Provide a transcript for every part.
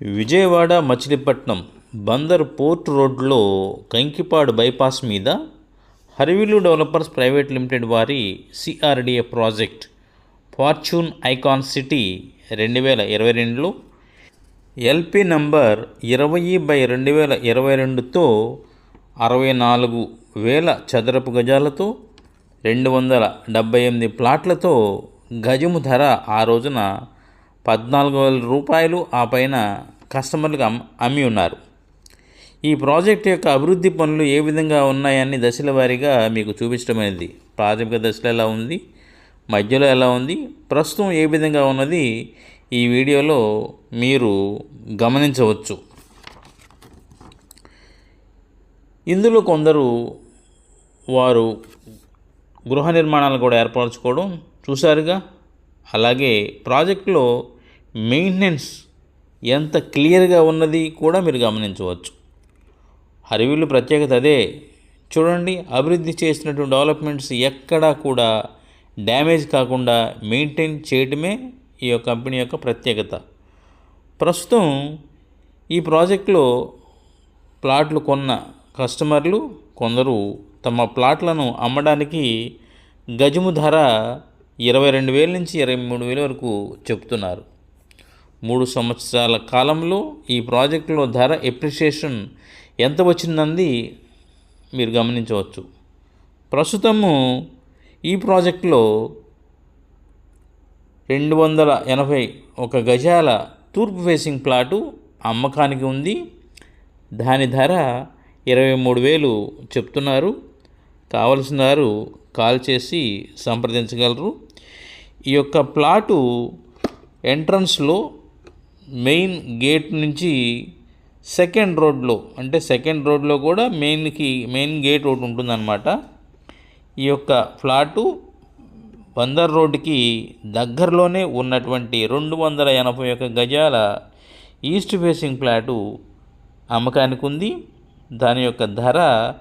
Vijayawada Machilipatnam Bandar port రోడ్లో Kankipadu bypass మీద Harivillu developers private limited వారి CRDA project fortune icon city రెండు వేల ఇరవై రెండులో ఎల్పి నంబర్ ఇరవై బై రెండు వేల ఇరవై రెండుతో అరవై నాలుగు వేల చదరపు గజాలతో రెండు వందల డెబ్బై ఎనిమిది ప్లాట్లతో గజము ధర ఆ రోజున పద్నాలుగు వేల రూపాయలు ఆ పైన కస్టమర్లకు అమ్మి ఉన్నారు. ఈ ప్రాజెక్ట్ యొక్క అభివృద్ధి పనులు ఏ విధంగా ఉన్నాయని దశల వారీగా మీకు చూపించడమైనది ప్రాథమిక దశలో ఎలా ఉంది? మధ్యలో ఎలా ఉంది? ప్రస్తుతం ఏ విధంగా ఉన్నది? ఈ వీడియోలో మీరు గమనించవచ్చు. ఇందులో కొందరు వారు గృహ నిర్మాణాలు కూడా ఏర్పరచుకోవడం చూశారుగా. అలాగే ప్రాజెక్టులో మెయింటెనెన్స్ ఎంత క్లియర్గా ఉన్నది కూడా మీరు గమనించవచ్చు. హరివిల్లు ప్రత్యేకత అదే. చూడండి అభివృద్ధి చేసినటువంటి డెవలప్మెంట్స్ ఎక్కడా కూడా డ్యామేజ్ కాకుండా మెయింటైన్ చేయడమే ఈ యొక్క కంపెనీ యొక్క ప్రత్యేకత. ప్రస్తుతం ఈ ప్రాజెక్టులో ప్లాట్లు కొన్న కస్టమర్లు కొందరు తమ ప్లాట్లను అమ్మడానికి గజము ధర ఇరవై రెండు వేల నుంచి ఇరవై మూడు వేల వరకు చెప్తున్నారు మూడు సంవత్సరాల కాలంలో ఈ ప్రాజెక్టులో ధర ఎప్రిషియేషన్ ఎంత వచ్చిందంది మీరు గమనించవచ్చు. ప్రస్తుతము ఈ ప్రాజెక్టులో రెండు వందల ఎనభై ఒక గజాల తూర్పు ఫేసింగ్ ప్లాటు అమ్మకానికి ఉంది. దాని ధర ఇరవై మూడు వేలు చెప్తున్నారు. కావలసిన వారు కాల్ చేసి సంప్రదించగలరు. ఈ యొక్క ప్లాటు ఎంట్రన్స్లో మెయిన్ గేట్ నుంచి సెకండ్ రోడ్లో అంటే సెకండ్ రోడ్లో కూడా మెయిన్కి మెయిన్ గేట్ ఒకటి ఉంటుందన్నమాట. ఈ యొక్క ఫ్లాటు బందర్ రోడ్డుకి దగ్గరలోనే ఉన్నటువంటి రెండు వందల ఎనభై ఒక గజాల ఈస్ట్ ఫేసింగ్ ఫ్లాటు అమ్మకానికి ఉంది. దాని యొక్క ధర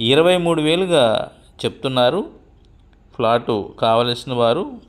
ఇరవై మూడు వేలుగా చెప్తున్నారు. ఫ్లాటు కావలసిన వారు